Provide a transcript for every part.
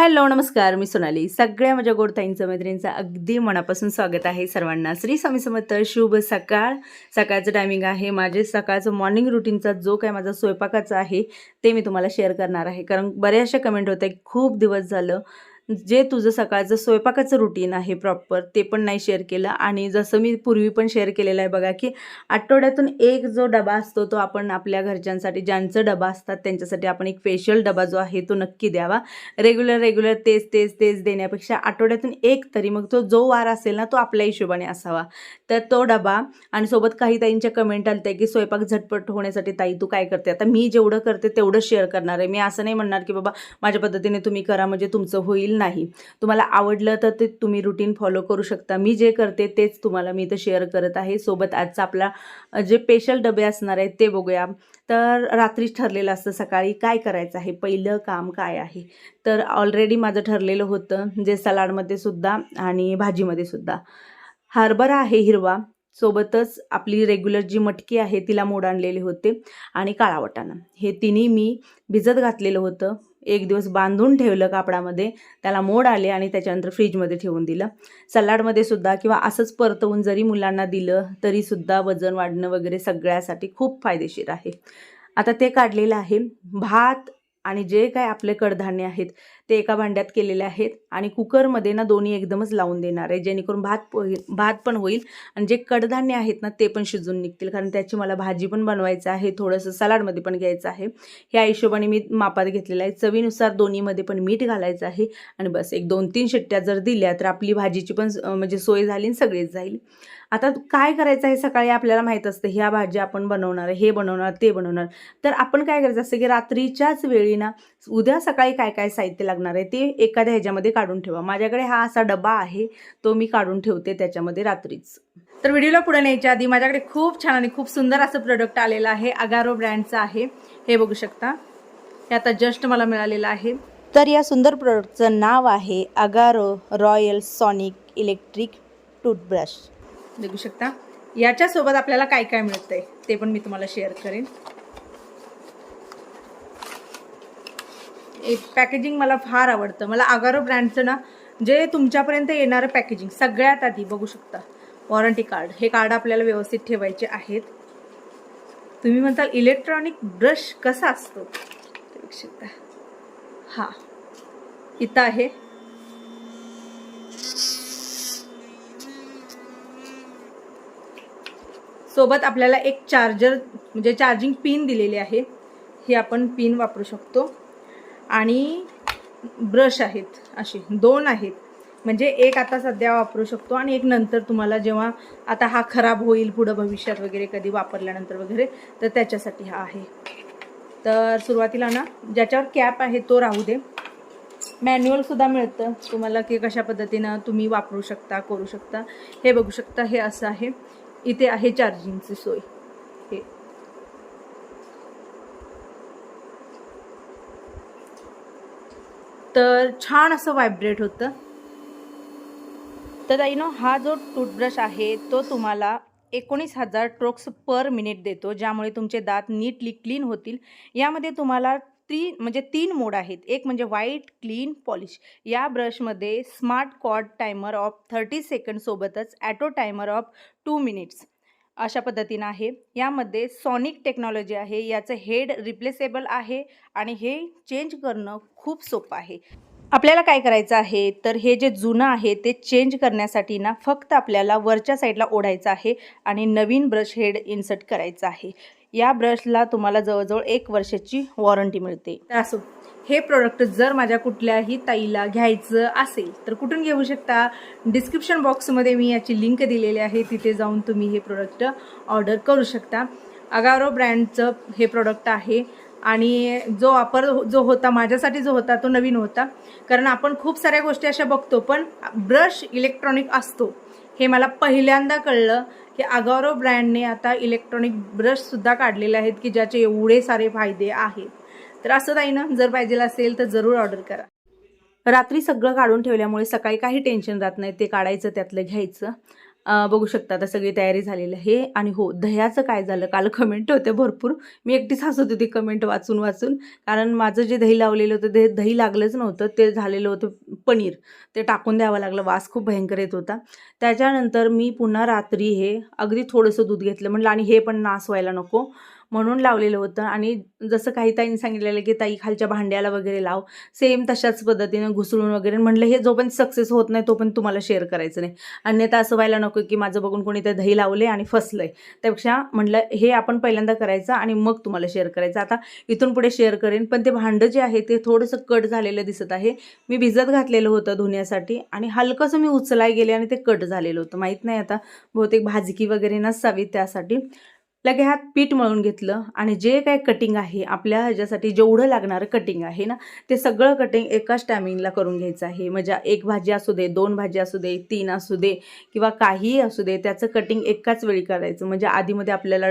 Hello नमस्कार. मी सोनाली. सगळ्या माझ्या गोडताईंचं मैत्रिणींचं अगदी मनापासून स्वागत आहे सर्वांना. श्री स्वामी समर्थ शुभ सकाळ. सकाळचं टायमिंग आहे. माझे सकाळचं मॉर्निंग रुटीनचा जो काय माझा स्वयंपाकाचा आहे ते मी तुम्हाला शेअर करणार आहे. कारण बऱ्याचशा कमेंट होत्या खूप दिवस झालं. जे तुझं सकाळचं स्वयंपाकाचं रुटीन आहे प्रॉपर ते पण नाही शेअर केलं. आणि जसं मी पूर्वी पण शेअर केलेलं आहे बघा की आठवड्यातून एक जो डबा असतो तो आपण आपल्या घरच्यांसाठी ज्यांचं डबा असतात त्यांच्यासाठी आपण एक स्पेशल डबा जो आहे तो नक्की द्यावा. रेग्युलर रेग्युलर तेच तेच तेच देण्यापेक्षा आठवड्यातून एक तरी मग तो जो वार असेल ना तो आपल्या हिशोबाने असावा. तर तो डबा आणि सोबत काही ताईंच्या कमेंट आल्या की स्वयंपाक झटपट होण्यासाठी ताई तू काय करते? आता मी जेवढं करते तेवढं शेअर करणार आहे. मी असं नाही म्हणणार की बाबा माझ्या पद्धतीने तुम्ही करा म्हणजे तुमचं होईल नाही. तुम्हाला आवडलं तर ते तुम्ही रुटीन फॉलो करू शकता. मी जे करते तेच तुम्हाला मी इथं शेअर करत आहे. सोबत आजचा आपला जे स्पेशल डबे असणार आहेत ते बघूया. तर रात्रीच ठरलेलं असतं सकाळी. काय करायचं आहे? पहिलं काम काय आहे? तर ऑलरेडी माझं ठरलेलं होतं जे सलाडमध्ये सुद्धा आणि भाजीमध्ये सुद्धा. हरभरा आहे हिरवा. सोबतच आपली रेग्युलर जी मटकी आहे तिला मोड आणलेले होते. आणि काळा वाटाणा हे तिन्ही मी भिजत घातलेलं होतं. एक दिवस बांधून ठेवलं कापडामध्ये त्याला मोड आले आणि त्याच्यानंतर फ्रीजमध्ये ठेवून दिलं. सलाडमध्ये सुद्धा किंवा असंच परतवून जरी मुलांना दिलं तरीसुद्धा वजन वाढणं वगैरे सगळ्यासाठी खूप फायदेशीर आहे. आता ते काढलेलं आहे. भात आणि जे काय आपले कडधान्य आहेत ते एका भांड्यात केलेले आहेत आणि कुकरमध्ये ना दोन्ही एकदमच लावून देणार आहे जेणेकरून भात भात पण होईल आणि जे कडधान्य आहेत ना ते पण शिजून निघतील. कारण त्याची मला भाजी पण बनवायचं आहे थोडंसं सलाडमध्ये पण घ्यायचं आहे. ह्या हिशोबाने मी मापात घेतलेलं आहे. चवीनुसार दोन्हीमध्ये पण मीठ घालायचं आहे आणि बस एक दोन तीन शिट्ट्या जर दिल्या तर आपली भाजीची पण म्हणजे सोय झाली आणि सगळीच जाईल. आता काय करायचं आहे सकाळी आपल्याला माहीत असतं ह्या भाज्या आपण बनवणार आहे हे बनवणार ते बनवणार. तर आपण काय करायचं असतं की रात्रीच्याच वेळी ना उद्या सकाळी काय काय साहित्य लागणार आहे ते एखाद्या ह्याच्यामध्ये काढून ठेवा. माझ्याकडे हा असा डबा आहे तो मी काढून ठेवते त्याच्यामध्ये रात्रीच. तर व्हिडिओला पुढे न्यायच्या आधी माझ्याकडे खूप छान आणि खूप सुंदर असं प्रोडक्ट आलेलं आहे अगारो ब्रँडचं आहे. हे बघू शकता. हे आता जस्ट मला मिळालेलं आहे. तर या सुंदर प्रोडक्टचं नाव आहे Agaro royal sonic electric toothbrush बघू शकता. याच्यासोबत आपल्याला काय काय मिळतंय ते पण मी तुम्हाला शेअर करेन. एक पॅकेजिंग मला फार आवडतं. मला आगारो ब्रँडचं ना जे तुमच्यापर्यंत येणारं पॅकेजिंग सगळ्यात आधी बघू शकता. वॉरंटी कार्ड हे कार्ड आपल्याला व्यवस्थित ठेवायचे आहेत. तुम्ही म्हणताल इलेक्ट्रॉनिक ब्रश कसा असतो? बघू शकता. हा. इथं आहे. सोबत आपल्याला एक चार्जर म्हणजे चार्जिंग पिन दिलेली आहे. ही आपण पिन वापरू शकतो. आणि ब्रश आहेत असे दोन आहेत. म्हणजे एक आता सध्या वापरू शकतो आणि एक नंतर तुम्हाला जेव्हा आता हा खराब होईल पुढं भविष्यात वगैरे कधी वापरल्यानंतर वगैरे तर त्याच्यासाठी हा आहे. तर सुरुवातीला ना ज्याच्यावर कॅप आहे तो राहू दे. मॅन्युअलसुद्धा मिळतं. तुम्हाला की कशा पद्धतीनं तुम्ही वापरू शकता करू शकता. हे बघू शकता हे असं आहे. इथे आहे चार्जिंगची सोय. हे. तर छान असं व्हायब्रेट होतं. तर नो हा जो टूथब्रश आहे तो तुम्हाला एकोणीस हजार ट्रोक्स पर मिनिट देतो ज्यामुळे तुमचे दात नीटली क्लीन होतील. यामध्ये तुम्हाला ती म्हणजे तीन मोड आहेत. एक म्हणजे व्हाईट क्लीन पॉलिश या ब्रशमध्ये smart quad timer of thirty सेकंडसोबतच auto timer of two minutes अशा पद्धतीनं आहे. यामध्ये सॉनिक टेक्नॉलॉजी आहे. याचं हेड रिप्लेसेबल आहे आणि हे चेंज करणं खूप सोपं आहे. आपल्याला काय करायचं आहे? तर हे जे जुनं आहे ते चेंज करण्यासाठी ना फक्त आपल्याला वरच्या साईडला ओढायचं आहे आणि नवीन ब्रश हेड इन्सर्ट करायचं आहे. या ब्रशला तुम्हाला जवळजवळ एक वर्षाची वॉरंटी मिळते. असो हे प्रोडक्ट जर माझ्या कुठल्याही ताईला घ्यायचं असेल तर कुठून घेऊ शकता? डिस्क्रिप्शन बॉक्समध्ये मी याची लिंक दिलेली आहे तिथे जाऊन तुम्ही हे प्रोडक्ट ऑर्डर करू शकता. अगारो ब्रँडचं हे प्रोडक्ट आहे आणि जो वापर जो होता माझ्यासाठी जो होता तो नवीन होता. कारण आपण खूप साऱ्या गोष्टी अशा बघतो पण ब्रश इलेक्ट्रॉनिक असतो. हे मला पहिल्यांदा कळलं की अगारो ब्रँडने आता इलेक्ट्रॉनिक ब्रशसुद्धा काढलेले आहेत की ज्याचे एवढे सारे फायदे आहेत. तर असं नाही ना? जर पाहिजे असेल तर जरूर ऑर्डर करा. रात्री सगळं काढून ठेवल्यामुळे सकाळी काही टेन्शन राहत नाही. ते काढायचं त्यातलं घ्यायचं. बघू शकता आता सगळी तयारी झालेली आहे. आणि हो दह्याचं काय झालं? काल कमेंट होते भरपूर. मी एकटीच हसत होती कमेंट वाचून वाचून. कारण माझं जे दही लावलेलं होतं ते दही लागलंच नव्हतं. ते झालेलं होतं पनीर. ते टाकून द्यावं लागलं. वास खूप भयंकर येत होता. त्याच्यानंतर मी पुन्हा रात्री हे अगदी थोडंसं दूध घेतलं. म्हटलं आणि हे पण नास व्हायला नको. म्हणून लावलेलं होतं. आणि जसं काही ताईंनी सांगितलेलं की ताई खालच्या भांड्याला वगैरे लाव. सेम तशाच पद्धतीनं घुसळून वगैरे म्हणलं हे जोपर्यंत सक्सेस होत नाही तोपर्यंत तुम्हाला शेअर करायचं नाही. अन्यथा असं व्हायला नको की माझं बघून कोणी ते दही लावले आणि फसलंय. त्यापेक्षा म्हटलं हे आपण पहिल्यांदा करायचं आणि मग तुम्हाला शेअर करायचं. आता इथून पुढे शेअर करेन पण ते भांडं जे आहे ते थोडंसं कट झालेलं दिसत आहे. मी भिजत घातलेलं होतं धुण्यासाठी आणि हलकंसं मी उचलाय गेले आणि ते कट झालेलं होतं. माहीत नाही आता बहुतेक भाजकी वगैरे नसावी त्यासाठी. लगे ह्यात पीठ मळून घेतलं आणि जे काय कटिंग आहे आपल्या ह्याच्यासाठी जेवढं लागणारं कटिंग आहे ना ते सगळं कटिंग एकाच टायमिंगला करून घ्यायचं आहे. म्हणजे एक भाजी असू दे दोन भाजी असू दे तीन असू दे किंवा काहीही असू दे त्याचं कटिंग एकाच वेळी करायचं. म्हणजे आधीमध्ये आपल्याला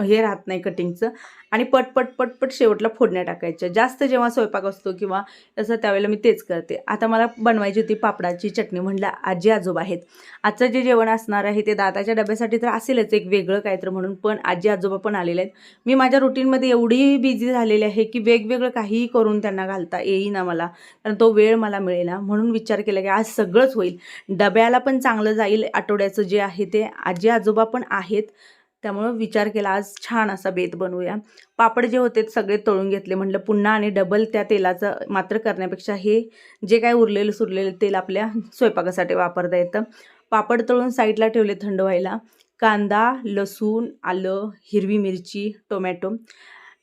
हे राहत नाही कटिंगचं आणि पटपट पटपट शेवटला फोडण्या टाकायच्या. जास्त जेव्हा स्वयंपाक असतो किंवा तसं त्यावेळेला मी तेच करते. आता मला बनवायची होती पापडाची चटणी. म्हणलं आजी आजोबा आहेत. आजचं जे जेवण असणार आहे ते दाताच्या डब्यासाठी तर असेलच एक वेगळं काहीतरी म्हणून. पण आजी आजोबा पण आलेले आहेत. मी माझ्या रुटीनमध्ये एवढी बिझी झालेली आहे की वेगवेगळं काहीही करून त्यांना घालता येईना मला. कारण तो वेळ मला मिळेना. म्हणून विचार केला की आज सगळंच होईल. डब्याला पण चांगलं जाईल. आठवड्याचं जे आहे ते आजी आजोबा पण आहेत. त्यामुळं विचार केला आज छान असा बेत बनवूया. पापड जे होते सगळे तळून घेतले. म्हटलं पुन्हा आणि डबल त्या तेलाचं मात्र करण्यापेक्षा हे जे काय उरलेलं सुरलेलं तेल आपल्या स्वयंपाकासाठी वापरता येतं. पापड तळून साईडला ठेवले थंड व्हायला. कांदा लसूण आलं हिरवी मिरची टोमॅटो.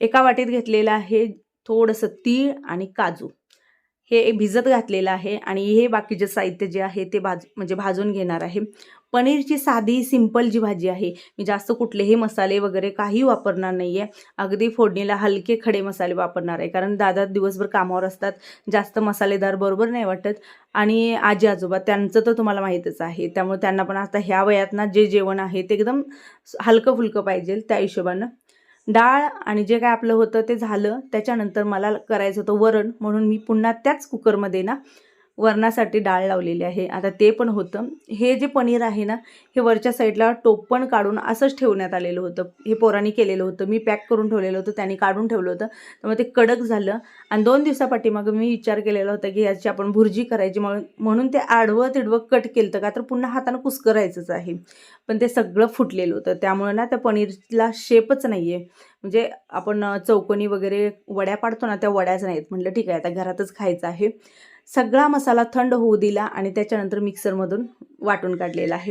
एका वाटीत घेतलेलं आहे थोडंसं तीळ आणि काजू. हे भिजत घातलेलं आहे आणि हे बाकीचे साहित्य जे आहे ते भाज म्हणजे भाजून घेणार आहे. पनीरची साधी सिंपल जी भाजी आहे. मी जास्त कुठलेही मसाले वगैरे काही वापरणार नाही आहे अगदी फोडणीला हलके खडे मसाले वापरणार आहे. कारण दादा दिवसभर कामावर असतात. जास्त मसालेदार बरोबर नाही वाटत. आणि आजी आजोबा त्यांचं तर तुम्हाला माहीतच आहे. त्यामुळे त्यांना पण आता ह्या वयात ना जे जेवण आहे ते एकदम हलकं फुलकं पाहिजे त्या हिशोबानं. डाळ आणि जे काय आपलं होतं ते झालं. त्याच्यानंतर मला करायचं होतं वरण. म्हणून मी पुन्हा त्याच कुकरमध्ये ना वरणासाठी डाळ लावलेली आहे. आता ते पण होतं. हे जे पनीर आहे ना हे वरच्या साईडला टोपण काढून असंच ठेवण्यात आलेलं होतं. हे पोरांनी केलेलं होतं. मी पॅक करून ठेवलेलं होतं त्यांनी काढून ठेवलं होतं. त्यामुळे ते कडक झालं आणि दोन दिवसापाठीमागं मी विचार केलेला होता की याची आपण भुर्जी करायची म्हणून म्हणून ते आडवं तिडवं कट केलं होतं का तर पुन्हा हातानं कुस्करायचंच आहे. पण ते सगळं फुटलेलं होतं. त्यामुळे ना त्या पनीरला शेपच नाही आहे म्हणजे आपण चौकोनी वगैरे वड्या पाडतो ना त्या वड्याच नाहीत. म्हटलं ठीक आहे आता घरातच खायचं आहे. सगळा मसाला थंड होऊ दिला आणि त्याच्यानंतर मिक्सरमधून वाटून काढलेला आहे.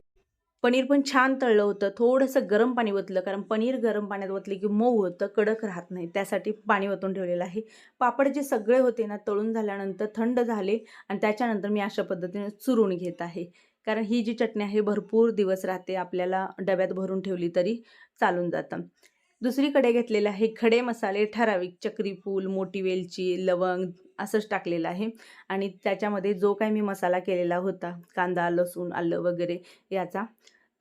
पनीर पण छान तळलं होतं. थोडंसं गरम पाणी ओतलं कारण पनीर गरम पाण्यात ओतले की मऊ होतं कडक राहत नाही. त्यासाठी पाणी ओतून ठेवलेलं आहे. पापड जे सगळे होते ना तळून झाल्यानंतर थंड झाले आणि त्याच्यानंतर मी अशा पद्धतीने चुरून घेत आहे. कारण ही जी चटणी आहे भरपूर दिवस राहते आपल्याला डब्यात भरून ठेवली तरी चालून जातं. दुसरीकडे घेतलेलं आहे खडे मसाले ठराविक चक्रीफूल मोठी वेलची लवंग असंच टाकलेलं आहे. आणि त्याच्यामध्ये जो काही मी मसाला केलेला होता कांदा लसूण आलं वगैरे याचा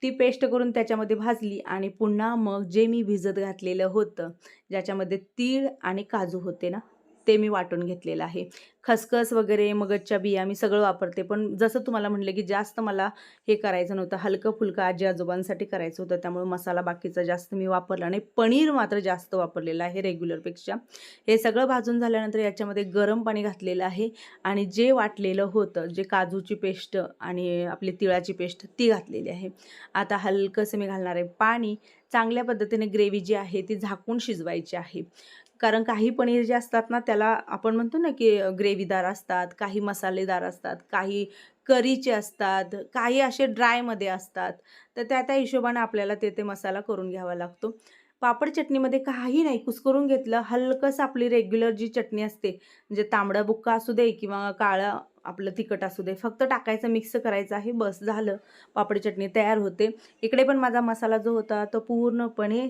ती पेस्ट करून त्याच्यामध्ये भाजली आणि पुन्हा मग जे मी भिजत घातलेलं होतं ज्याच्यामध्ये तीळ आणि काजू होते ना ते मी वाटून घेतलेलं आहे. खसखस वगैरे मगजच्या बिया मी सगळं वापरते. पण जसं तुम्हाला म्हटलं की जास्त मला हे करायचं नव्हतं. हलकं फुलकं आजी आजोबांसाठी करायचं होतं. त्यामुळे मसाला बाकीचा जास्त मी वापरला नाही. पनीर मात्र जास्त वापरलेलं आहे रेग्युलरपेक्षा. हे सगळं भाजून झाल्यानंतर याच्यामध्ये गरम पाणी घातलेलं आहे. आणि जे वाटलेलं होतं जे काजूची पेस्ट आणि आपली तिळाची पेस्ट ती घातलेली आहे. आता हलकंसं मी घालणार आहे पाणी. चांगल्या पद्धतीने ग्रेव्ही जी आहे ती झाकून शिजवायची आहे. कारण काही पनीर जे असतात ना त्याला आपण म्हणतो ना की ग्रेव्हीदार असतात काही मसालेदार असतात काही करीचे असतात काही असे ड्रायमध्ये असतात तर त्या त्या हिशोबाने आपल्याला ते ते मसाला करून घ्यावा लागतो. पापड चटणीमध्ये काही नाही कुस्करून घेतलं हलकंसं आपली रेग्युलर जी चटणी असते म्हणजे तांबडा बुक्का असू दे किंवा काळा आपलं तिखट असू दे फक्त टाकायचं मिक्स करायचं आहे बस झालं. पापडी चटणी तयार होते. इकडे पण माझा मसाला जो होता तो पूर्णपणे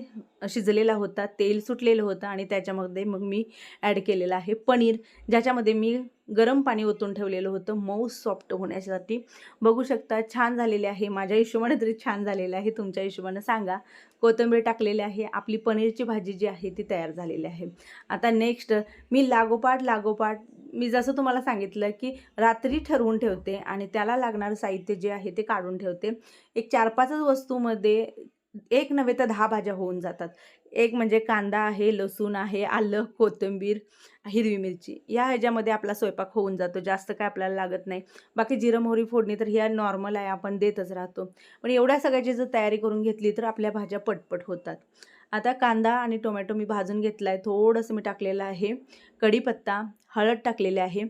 शिजलेला होता तेल सुटलेलं होतं आणि त्याच्यामध्ये मग मी ॲड केलेलं आहे पनीर ज्याच्यामध्ये मी गरम पाणी ओतून ठेवलेलं होतं मऊ सॉफ्ट होण्यासाठी. बघू शकता छान झालेले आहे माझ्या हिशोबाने तरी छान झालेलं आहे तुमच्या हिशोबानं सांगा. कोथिंबीर टाकलेली आहे आपली पनीरची भाजी जी आहे ती तयार झालेली आहे. आता नेक्स्ट मी लागोपाठ लागोपाठ मी जसं तुम्हाला सांगितलं की रात्री ठरवून ठेवते आणि त्याला लागणारं साहित्य जे आहे ते काढून ठेवते. एक चार पाचच वस्तूमध्ये एक नव्हे तर दहा भाज्या होऊन जातात. एक म्हणजे कांदा आहे लसूण आहे आलं कोथिंबीर हिरवी मिरची. या ह्याच्यामध्ये आपला स्वयंपाक होऊन जातो. जास्त काय आपल्याला लागत नाही. बाकी जिरं मोहरी फोडणी तर ह्या नॉर्मल आहे. आपण देतच राहतो. पण एवढ्या सगळ्याची जर तयारी करून घेतली तर आपल्या भाज्या पटपट होतात. आता कांदा आणि टोमॅटो मी भाजून घेतला आहे थोडंसं मी टाकलेलं आहे. कढीपत्ता हळद टाकलेली आहे.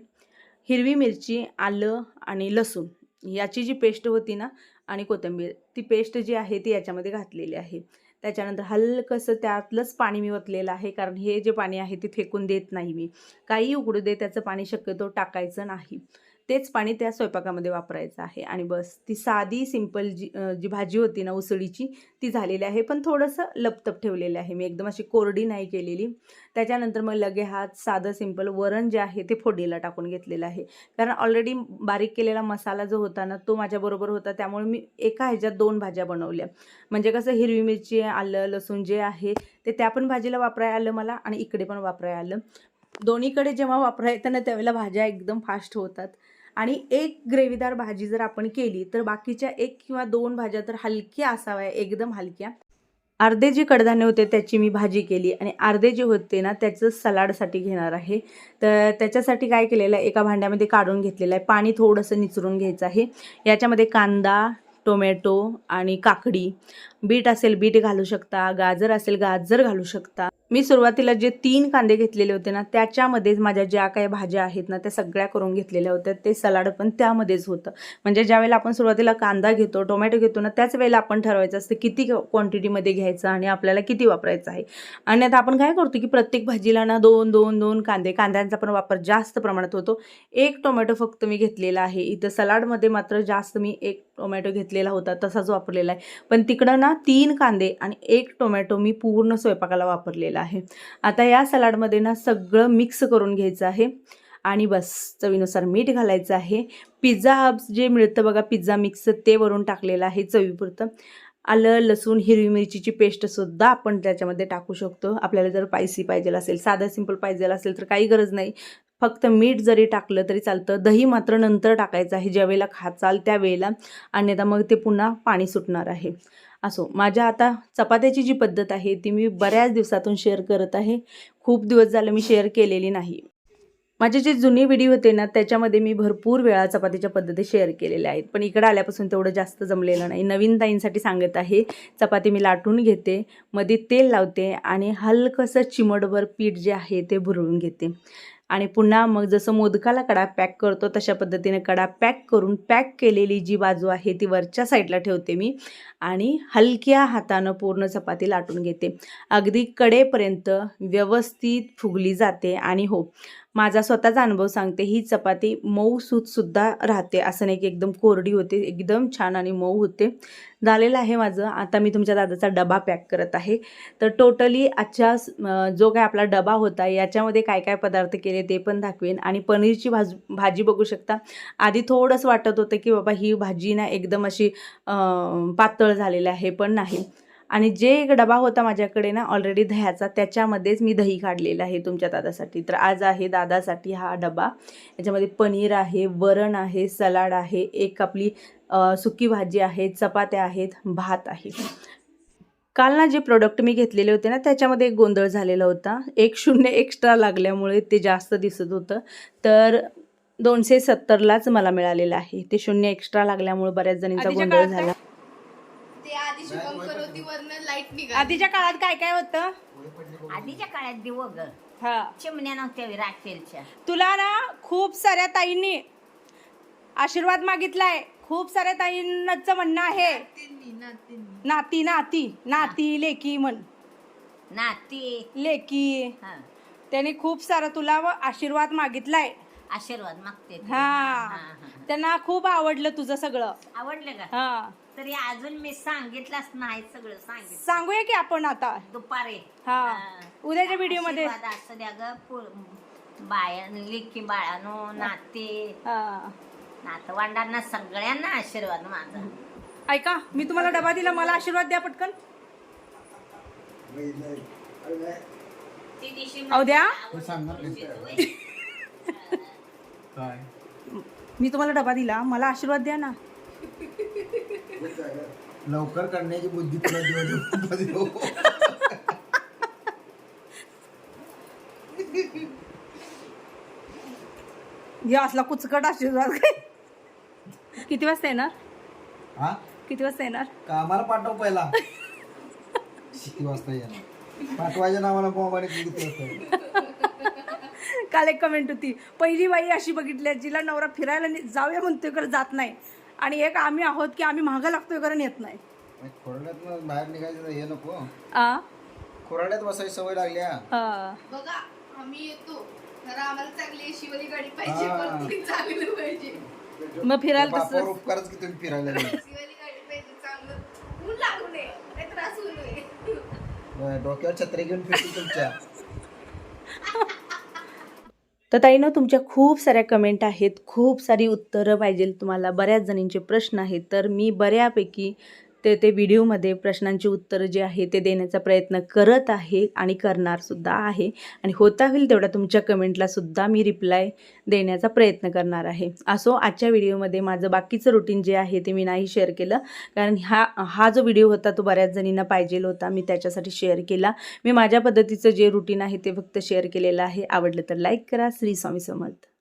हिरवी मिरची आलं आणि लसूण याची जी पेस्ट होती ना आणि कोथिंबीर ती पेस्ट जी आहे ती याच्यामध्ये घातलेली आहे. त्याच्यानंतर हलकंसं त्यातलंच पाणी मी ओतलेलं आहे कारण हे जे पाणी आहे ते फेकून देत नाही मी. काही उघडू दे त्याचं पाणी शक्यतो टाकायचं नाही. तेच पाणी त्या स्वयंपाकामध्ये वापरायचं आहे. आणि बस ती साधी सिंपल जी जी भाजी होती ना उसळीची ती झालेली आहे. पण थोडंसं लपतप ठेवलेलं आहे. मी एकदम अशी कोरडी नाही केलेली. त्याच्यानंतर मग लगे हात साधं सिंपल वरण जे आहे ते फोडणीला टाकून घेतलेलं आहे. कारण ऑलरेडी बारीक केलेला मसाला जो होता ना तो माझ्याबरोबर होता. त्यामुळे मी एका ह्याच्यात दोन भाज्या बनवल्या. म्हणजे कसं हिरवी मिरची आलं लसूण जे आहे ते त्या पण भाजीला वापरायला आलं मला आणि इकडे पण वापरायला आलं. दोन्हीकडे जेव्हा वापरायचं ना त्यावेळेला भाज्या एकदम फास्ट होतात. आणि एक ग्रेव्हीदार भाजी जर आपण केली तर बाकीच्या एक किंवा दोन भाज्या तर हलक्या असाव्या एकदम हलक्या. अर्धे जे कडधान्य होते त्याची मी भाजी केली आणि अर्धे जे होते ना त्याचं सलाडसाठी घेणार आहे. तर त्याच्यासाठी काय केलेलं आहे एका भांड्यामध्ये काढून घेतलेलं आहे. पाणी थोडंसं निचरून घ्यायचं आहे. याच्यामध्ये कांदा टोमॅटो आणि काकडी बीट असेल बीट घालू शकता गाजर असेल गाजर घालू शकता. मी सुरुवातीला जे तीन कांदे घेतलेले होते ना त्याच्यामध्येच माझ्या ज्या काही भाज्या आहेत ना त्या सगळ्या करून घेतलेल्या होत्या. ते सलाड पण त्यामध्येच होतं. म्हणजे ज्यावेळेला आपण सुरुवातीला कांदा घेतो टोमॅटो घेतो ना त्याच वेळेला आपण ठरवायचं असतं किती क्वांटिटीमध्ये घ्यायचं आणि आपल्याला किती वापरायचं आहे. आणि आता आपण काय करतो की प्रत्येक भाजीला ना दोन दोन दोन कांदे कांद्यांचा पण वापर जास्त प्रमाणात होतो. एक टोमॅटो फक्त मी घेतलेला आहे. इथं सलाडमध्ये मात्र जास्त मी एक टोमॅटो घेतलेला होता तसाच वापरलेला आहे. पण तिकडं ना तीन कांदे आणि एक टोमॅटो मी पूर्ण स्वयंपाकाला वापरलेला आहे. आता या सलाडमध्ये ना सगळं मिक्स करून घ्यायचं आहे. आणि बस चवीनुसार मीठ घालायचं आहे. पिझ्झा हब्स जे मिळतं बघा पिझ्झा मिक्स ते वरून टाकलेलं आहे चवीपुरतं. आलं लसूण हिरवी मिरचीची पेस्टसुद्धा आपण त्याच्यामध्ये टाकू शकतो. आपल्याला जर पायसी पाहिजे असेल साधं सिंपल पाहिजे असेल तर काही गरज नाही. फक्त मीठ जरी टाकलं तरी चालतं. दही मात्र नंतर टाकायचं आहे. ज्या वेळेला खाचाल त्यावेळेला. अन्यथा मग ते पुन्हा पाणी सुटणार आहे. असो माझ्या आता चपात्याची जी पद्धत आहे ती मी बऱ्याच दिवसातून शेअर करत आहे. खूप दिवस झालं मी शेअर केलेली नाही. माझे जे जुने व्हिडिओ होते ना त्याच्यामध्ये मी भरपूर वेळा चपातीच्या पद्धती शेअर केलेल्या आहेत. पण इकडं आल्यापासून तेवढं जास्त जमलेलं नाही. नवीन ताईंसाठी सांगत आहे चपाती मी लाटून घेते मध्ये तेल लावते आणि हलकंसं चिमटभर पीठ जे आहे ते भुरळून घेते. आणि पुन्हा मग जसं मोदकाला कडा पॅक करतो तशा पद्धतीने कडा पॅक करून पॅक केलेली जी बाजू आहे ती वरच्या साईडला ठेवते मी आणि हलक्या हातानं पूर्ण चपाती लाटून घेते. अगदी कडेपर्यंत व्यवस्थित फुगली जाते आणि हो माझा स्वतःचा अनुभव सांगते ही चपाती मऊ सूतसुद्धा राहते असं नाही की एकदम कोरडी होते एकदम छान आणि मऊ होते. झालेलं आहे माझं. आता मी तुमच्या दादाचा डबा पॅक करत आहे. तर टोटली आजच्या जो काय आपला डबा होता याच्यामध्ये काय काय पदार्थ केले ते पण दाखवेन. आणि पनीरची भाज भाजी बघू शकता. आधी थोडंसं वाटत होतं की बाबा ही भाजी ना एकदम अशी पातळ झालेली आहे पण नाही. आणि जे एक डबा होता माझ्याकडे ना ऑलरेडी दह्याचा त्याच्यामध्येच मी दही काढलेलं आहे तुमच्या दादासाठी. तर आज आहे दादासाठी हा डबा. याच्यामध्ये पनीर आहे वरण आहे सलाड आहे एक आपली सुकी भाजी आहे चपात्या आहेत भात आहे. काल ना जे प्रोडक्ट मी घेतलेले होते ना त्याच्यामध्ये एक गोंधळ झालेला होता. एक शून्य एक्स्ट्रा लागल्यामुळे ते जास्त दिसत होतं. तर दोनशे सत्तरलाच मला मिळालेलं आहे. ते शून्य एक्स्ट्रा लागल्यामुळे बऱ्याच जणींचा गोंधळ झाला. ते आधी शुभंकर होती वरनं लाइट निघाली. आधीच्या काळात काय काय होतं? आधीच्या काळात दिव ग हा. चिमण्या नव्हत्या राखेलच्या. तुला ना खूप साऱ्या ताईंनी आशीर्वाद मागितलाय. खूप साऱ्या ताईंचं म्हणणं आहे. नातींनी, नातींनी. नाती नाती. नाती लेकी म्हण. नाती. लेकी. हा. त्याने खूप सारा तुला व आशीर्वाद मागितलाय. आशीर्वाद मागते ती. हा. त्यांना खूप आवडलं तुझं सगळं. आवडलं का? हा. तरी अजून मी सांगितलंच नाही सगळं सांगितलं. सांगूया की आपण आता. दुपारी. हा. हा. उद्याच्या व्हिडिओमध्ये आशीर्वाद असं द्या ग पु- बाया लिखी बाळानो नाते. हा. नातवंडांना सगळ्यांना आशीर्वाद माझा. ऐका मी तुम्हाला डबा दिला मला आशीर्वाद द्या पटकन. अहो द्या. काय? मी तुम्हाला डबा दिला मला आशीर्वाद द्या ना. लवकर करण्याची बुद्धी तुला. हे असला कुचकट आशीर्वाद. काय किती वाजता येणार? हा? किती वाजता येणार? कामाला पाठव पहिला. किती वाजता येणार? पाठवायच्या नावाला मोबाईल किती वाजता येणार? काल एक कमेंट होती पहिली बाई अशी बघितली जिला नवरा फिरायला ने- जाऊया म्हणतोय खरं जात नाही. आणि एक आम्ही आहोत की आम्ही महागं लागतोय कारण येत नाही. बाहेर निघायचं हे नको. आ? खोराड्यात बसायची सवय लागल्या आ. बघा आम्ही येतो. तर आम्हाला चांगली शिवली गाडी पाहिजे. वरती चांगलं पाहिजे. मग फिरायला तसं उपकारच की तुम्ही डोक्यावर छत्री घेऊन फिरतो तुमच्या. तर ताईनं तुमच्या खूप साऱ्या कमेंट आहेत. खूप सारी उत्तरं पाहिजे तुम्हाला. बऱ्याच जणींचे प्रश्न आहेत. तर मी बऱ्यापैकी ते ते व्हिडिओमध्ये प्रश्नांची उत्तरं जे आहे ते देण्याचा प्रयत्न करत आहे आणि करणारसुद्धा आहे. आणि होता होईल तेवढा तुमच्या कमेंटलासुद्धा मी रिप्लाय देण्याचा प्रयत्न करणार आहे. असो आजच्या व्हिडिओमध्ये माझं बाकीचं रुटीन जे आहे ते मी नाही शेअर केलं. कारण हा हा जो व्हिडिओ होता तो बऱ्याच जणींना पाहिजे होता. मी त्याच्यासाठी शेअर केला. मी माझ्या पद्धतीचं जे रुटीन आहे ते फक्त शेअर केलेलं आहे. आवडलं तर लाईक करा. श्री स्वामी समर्थ.